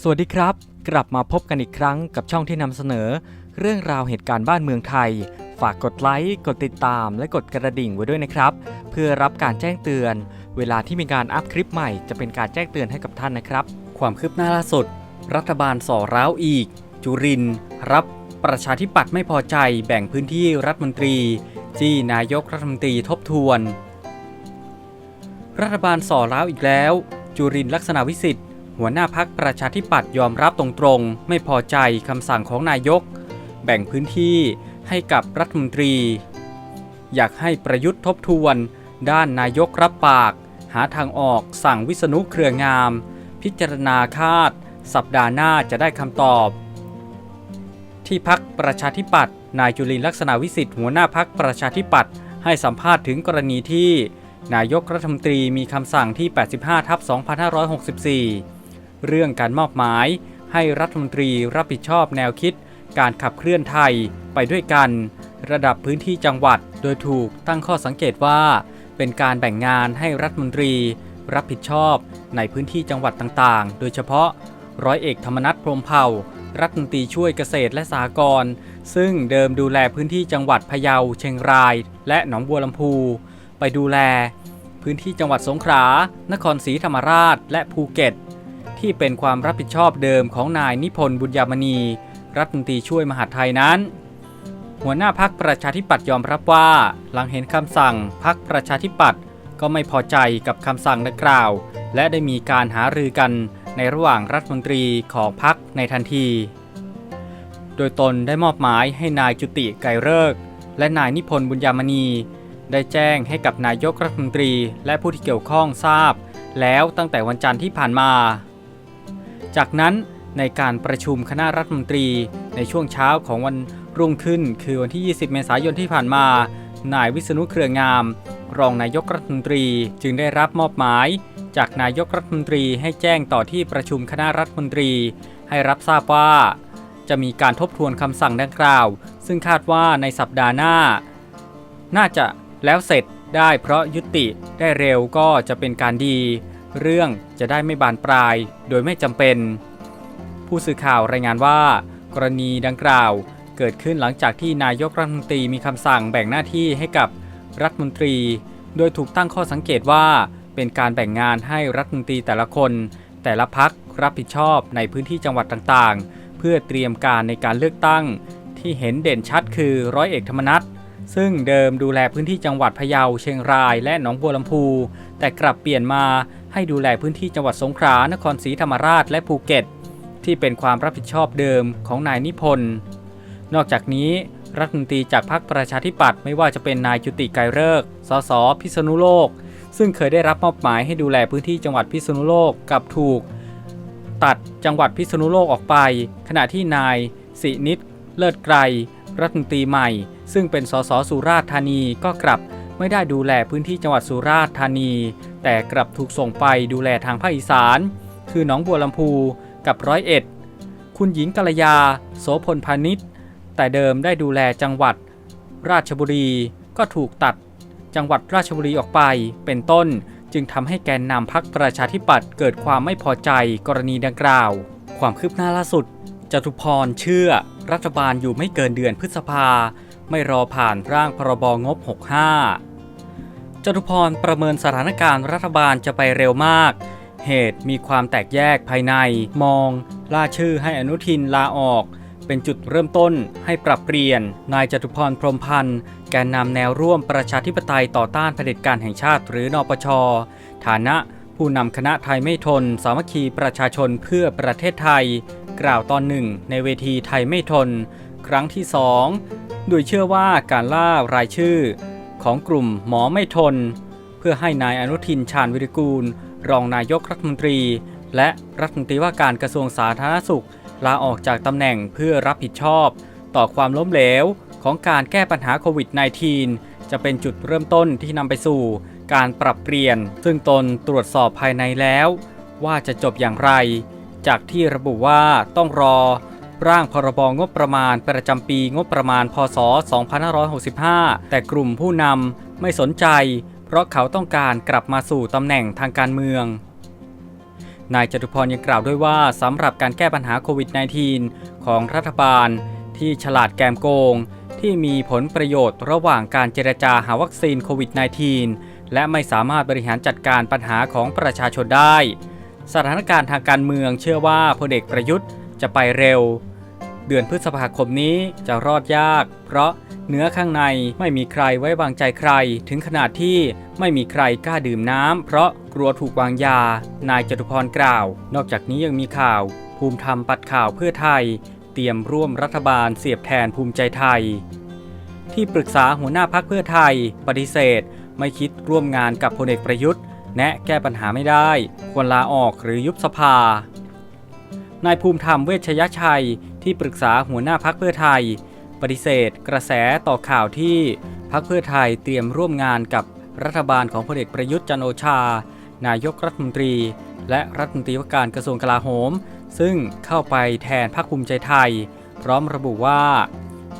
สวัสดีครับ กลับมาพบกันอีกครั้งกับช่องที่นำเสนอ เรื่องราวเหตุการณ์บ้านเมืองไทย ฝากกดไลค์กดติดตาม และกดกระดิ่งไว้ด้วยนะครับ เพื่อรับการแจ้งเตือน เวลาที่มีการอัพคลิปใหม่จะเป็นการแจ้งเตือนให้กับท่านนะครับ ความคืบหน้าล่าสุด รัฐบาลส่อร้าวอีก จุรินรับประชาธิปัตย์ไม่พอใจแบ่งพื้นที่รัฐมนตรีจี้นายกรัฐมนตรีทบทวน รัฐบาลส่อร้าวอีกแล้ว จุรินลักษณะวิสิทธิ์ หัวหน้าพักประชาธิปัตย์ยอมรับตรงๆ ไม่พอใจคำสั่งของนายก แบ่งพื้นที่ให้กับรัฐมนตรี อยากให้ประยุทธ์ทบทวน ด้านนายกรับปาก หาทางออกสั่งวิษณุเครืองาม พิจารณาคาด สัปดาห์หน้าจะได้คำตอบ ที่พักประชาธิปัตย์นายจุลินลักษณะวิสิทธิ์หัวหน้าพักประชาธิปัตย์ให้สัมภาษณ์ถึงกรณีที่ นายกรัฐมนตรีมีคำสั่งที่ 85ทับ2564 เรื่องการมอบหมาย ให้รัฐมนตรีรับผิดชอบแนวคิด การขับเคลื่อนไทยไปด้วยกัน ระดับพื้นที่จังหวัดโดยถูกตั้งข้อสังเกตว่า เป็นการแบ่งงานให้รัฐมนตรี รับผิดชอบในพื้นที่จังหวัดต่างๆ โดยเฉพาะ ร้อยเอกธรรมนัฐพรมเผ่ารัฐมนตรีช่วยเกษตรและสหกรณ์ซึ่งเดิมดูแลพื้นที่จังหวัดพะเยาเชียงราย และหนองบัวลำพู ไปดูแล พื้นที่จังหวัดสงขลานครศรีธรรมราช และภูเก็ต ที่เป็นความรับผิดชอบเดิมของนายนิพนธ์บุญยามณี รัฐมนตรีช่วยมหาดไทยนั้น หัวหน้าพักประชาธิปัตย์ยอมรับว่า หลังเห็นคำสั่งพักประชาธิปัตย์ก็ไม่พอใจกับคำสั่งดังกล่าว และได้มีการหารือกันในระหว่างรัฐมนตรีของพักในทันที โดยตนได้มอบหมายให้นายจุติไกรเลิกและนายนิพนธ์บุญยามณี ได้แจ้งให้กับนายกรัฐมนตรีและผู้ที่เกี่ยวข้องทราบ แล้วตั้งแต่วันจันทร์ที่ผ่านมา จากนั้นในการประชุมคณะรัฐมนตรีในช่วงเช้าของวันรุ่งขึ้น คือวันที่ 20 เมษายนที่ผ่านมา นายวิษณุเครืองาม รองนายกรัฐมนตรีจึงได้รับมอบหมาย จากนายกรัฐมนตรีให้แจ้งต่อที่ประชุมคณะรัฐมนตรี ให้รับทราบว่า จะมีการทบทวนคำสั่งดังกล่าว ซึ่งคาดว่าในสัปดาห์หน้า น่าจะแล้วเสร็จได้เพราะยุติได้เร็วก็จะเป็นการดี เรื่องจะได้ไม่บานปลายโดยไม่จำเป็น ผู้สื่อข่าวรายงานว่า กรณีดังกล่าวเกิดขึ้นหลังจากที่นายกรัฐมนตรีมีคำสั่งแบ่งหน้าที่ให้กับรัฐมนตรี โดยถูกตั้งข้อสังเกตว่าเป็นการแบ่งงานให้รัฐมนตรีแต่ละคน แต่ละพักรับผิดชอบในพื้นที่จังหวัดต่างๆ เพื่อเตรียมการในการเลือกตั้ง ที่เห็นเด่นชัดคือร้อยเอกธรรมนัฐซึ่งเดิมดูแลพื้นที่จังหวัดพะเยาเชียงรายและหนองบัวลำพู แต่กลับเปลี่ยนมา ให้ดูแลพื้นที่จังหวัดสงขลานครศรีธรรมราชและภูเก็ต ที่เป็นความรับผิดชอบเดิมของนายนิพนธ์นอกจากนี้รัฐมนตรีจากพรรคประชาธิปัตย์ไม่ว่าจะเป็นนายจุติไกรเลิกสสพิษณุโลก ซึ่งเคยได้รับมอบหมายให้ดูแลพื้นที่จังหวัดพิษณุโลกกับถูก ตัดจังหวัดพิษณุโลกออกไป ขณะที่นายสินิตเลิศไกรรัฐมนตรีใหม่ ซึ่งเป็นสสสุราษฎร์ธานีก็กลับ ไม่ได้ดูแลพื้นที่จังหวัดสุราษฎร์ธานี แต่กลับถูกส่งไปดูแลทางภาคอีสาน คือหนองบัวลำพูกับร้อยเอ็ด คุณหญิงกัลยา โสพลพาณิชย์ แต่เดิมได้ดูแลจังหวัด ราชบุรีก็ถูกตัด จังหวัดราชบุรีออกไปเป็นต้นจึงทำให้แกนนำพักประชาธิปัตย์เกิดความไม่พอใจกรณีดังกล่าว ความคืบหน้าล่าสุดจตุพรเชื่อ รัฐบาลอยู่ไม่เกินเดือนพฤษภา ไม่รอผ่านร่างพรบงบ 65 จตุพรประเมินสถานการณ์รัฐบาลจะไปเร็วมาก เหตุมีความแตกแยกภายใน มอง ล่าชื่อให้อนุทินลาออก เป็นจุดเริ่มต้นให้ปรับเปลี่ยน นายจตุพรพรมพันธ์ แกนนำแนวร่วมประชาธิปไตยต่อต้านเผด็จการแห่งชาติหรือนปช ฐานะผู้นำคณะไทยไม่ทน สามัคคีประชาชนเพื่อประเทศไทย กล่าวตอนหนึ่งในเวทีไทยไม่ทน ครั้งที่สองโดยเชื่อว่าการล่ารายชื่อ ของกลุ่มหมอไม่ทน เพื่อให้นายอนุทินชาญวิริกูล รองนายกรัฐมนตรี และรัฐมนตรีว่าการกระทรวงสาธารณสุข ลาออกจากตำแหน่งเพื่อรับผิดชอบ ต่อความล้มเหลวของการแก้ปัญหาโควิด -19 จะเป็นจุดเริ่มต้นที่นำไปสู่ การปรับเปลี่ยน ซึ่งตนตรวจสอบภายในแล้ว ว่าจะจบอย่างไร จากที่ระบุว่าต้องรอ ร่างพรบงบประมาณ ประจำปีงบประมาณ พศ 2565 แต่กลุ่มผู้นำไม่สนใจ เพราะเขาต้องการกลับมาสู่ตำแหน่งทางการเมืองนายจตุพรยังกล่าวด้วยว่าสำหรับการแก้ปัญหาโควิด -19 ของรัฐบาล ที่ฉลาดแกมโกง ที่มีผลประโยชน์ระหว่างการเจรจาหาวัคซีนโควิด -19 และไม่สามารถบริหารจัดการปัญหาของประชาชนได้ สถานการณ์ทางการเมืองเชื่อว่าพลเอกประยุทธ์จะไปเร็ว เดือนพฤษภาคมนี้จะรอดยาก เพราะเนื้อข้างในไม่มีใครไว้วางใจใคร ถึงขนาดที่ไม่มีใครกล้าดื่มน้ำ เพราะกลัวถูกวางยา นายจตุพรกล่าว นอกจากนี้ยังมีข่าว ภูมิธรรมปัดข่าวเพื่อไทย เตรียมร่วมรัฐบาลเสียบแทนภูมิใจไทย ที่ปรึกษาหัวหน้าพักเพื่อไทย ปฏิเสธ ไม่คิดร่วมงานกับพลเอกประยุทธ์ แนะแก้ปัญหาไม่ได้ ควรลาออกหรือยุบสภานายภูมิธรรมเวชยชัย ที่ปรึกษาหัวหน้าพักเพื่อไทย ปฏิเสธ กระแสต่อข่าวที่พักเพื่อไทยเตรียมร่วมงานกับรัฐบาลของพลเอกประยุทธ์จันโอชา นายกรัฐมนตรี และรัฐมนตรีว่าการกระทรวงกลาโหม ซึ่งเข้าไปแทนพรรคภูมิใจไทย พร้อมระบุว่า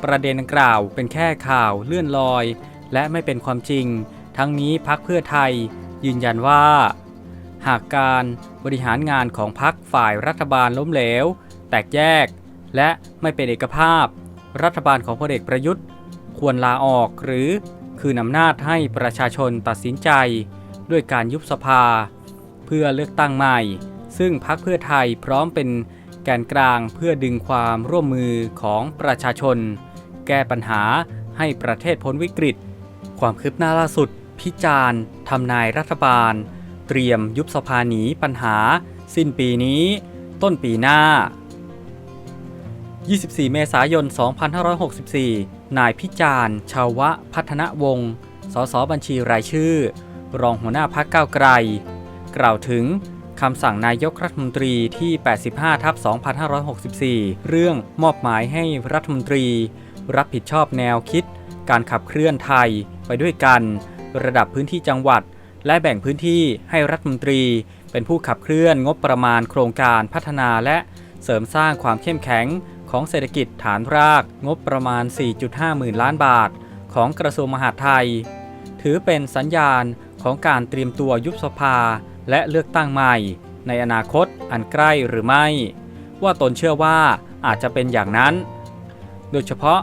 ประเด็นดังกล่าวเป็นแค่ข่าวเลื่อนลอย และไม่เป็นความจริง ทั้งนี้พักเพื่อไทย ยืนยันว่า หากการบริหารงานของพักฝ่ายรัฐบาลล้มเหลว แตกแยก และไม่เป็นเอกภาพ รัฐบาลของพลเอกประยุทธ์ ควรลาออกหรือคืนอำนาจให้ประชาชนตัดสินใจ ด้วยการยุบสภา เพื่อเลือกตั้งใหม่ ซึ่งพักเพื่อไทยพร้อมเป็นแกนกลางเพื่อดึงความร่วมมือของประชาชน แก้ปัญหาให้ประเทศพ้นวิกฤต ความคืบหน้าล่าสุด พิจารณ์ทำนายรัฐบาล เตรียมยุบสภาหนีปัญหา สิ้นปีนี้ ต้นปีหน้า 24 เมษายน 2564 นายพิจารณ์ชาวะพัฒนวงศ์ สสบัญชีรายชื่อ รองหัวหน้าพักก้าวไกล กล่าวถึงคำสั่งนายกรัฐมนตรีที่ 85 ทับ 2564 เรื่องมอบหมายให้รัฐมนตรี รับผิดชอบแนวคิด การขับเคลื่อนไทยไปด้วยกัน ระดับพื้นที่จังหวัด และแบ่งพื้นที่ให้รัฐมนตรี เป็นผู้ขับเคลื่อนงบประมาณโครงการพัฒนาและเสริมสร้างความเข้มแข็ง ของเศรษฐกิจฐานรากงบประมาณ 4.5 หมื่นล้านบาท ของกระทรวงมหาดไทย ถือเป็นสัญญาณของการเตรียมตัวยุบสภาและเลือกตั้งใหม่ ในอนาคตอันใกล้หรือไม่ ว่าตนเชื่อว่าอาจจะเป็นอย่างนั้น โดยเฉพาะ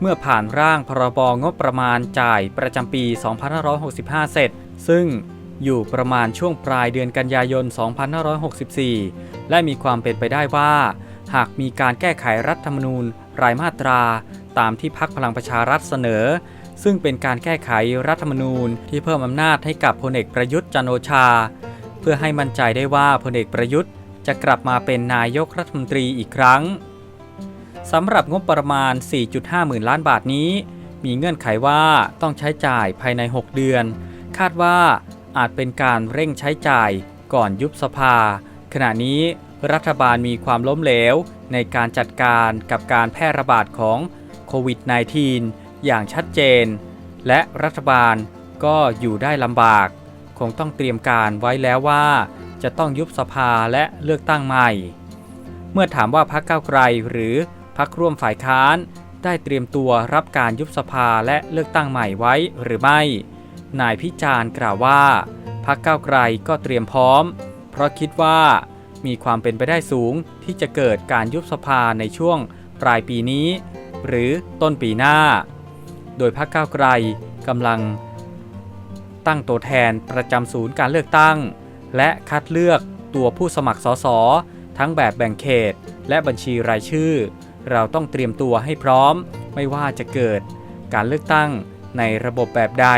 เมื่อผ่านร่างพรบงบประมาณจ่ายประจำปี 2565 เสร็จ ซึ่งอยู่ประมาณช่วงปลายเดือนกันยายน 2564 และมีความเป็นไปได้ว่า หากมีการแก้ไขรัฐธรรมนูญ รายมาตรา ตามที่พักพลังประชารัฐเสนอ ซึ่งเป็นการแก้ไขรัฐธรรมนูญที่เพิ่มอำนาจให้กับพลเอกประยุทธ์จันโอชา เพื่อให้มั่นใจได้ว่าพลเอกประยุทธ์จะกลับมาเป็นนายกรัฐมนตรีอีกครั้งสำหรับงบประมาณ 4.5 หมื่นล้านบาทนี้ มีเงื่อนไขว่าต้องใช้จ่ายภายใน 6 เดือน คาดว่าอาจเป็นการเร่งใช้จ่ายก่อนยุบสภา ขณะนี้รัฐบาลมีความล้มเหลว ในการจัดการกับการแพร่ระบาดของโควิด -19 อย่างชัดเจน และรัฐบาลก็อยู่ได้ลำบาก คงต้องเตรียมการไว้แล้วว่า จะต้องยุบสภาและเลือกตั้งใหม่ เมื่อถามว่าพรรคก้าวไกลหรือพรรคร่วมฝ่ายค้านได้เตรียมตัวรับการยุบสภาและเลือกตั้งใหม่ไว้หรือไม่ นายพิจารณ์กล่าวว่าพรรคก้าวไกลก็เตรียมพร้อม เพราะคิดว่ามีความเป็นไปได้สูงที่จะเกิดการยุบสภาในช่วงปลายปีนี้ หรือต้นปีหน้า โดยพรรคก้าวไกลกำลัง ตั้งตัวแทนประจำศูนย์การเลือกตั้ง และคัดเลือกตัวผู้สมัครสสทั้งแบบแบ่งเขต และบัญชีรายชื่อ เราต้องเตรียมตัวให้พร้อม ไม่ว่าจะเกิดการเลือกตั้งในระบบแบบใด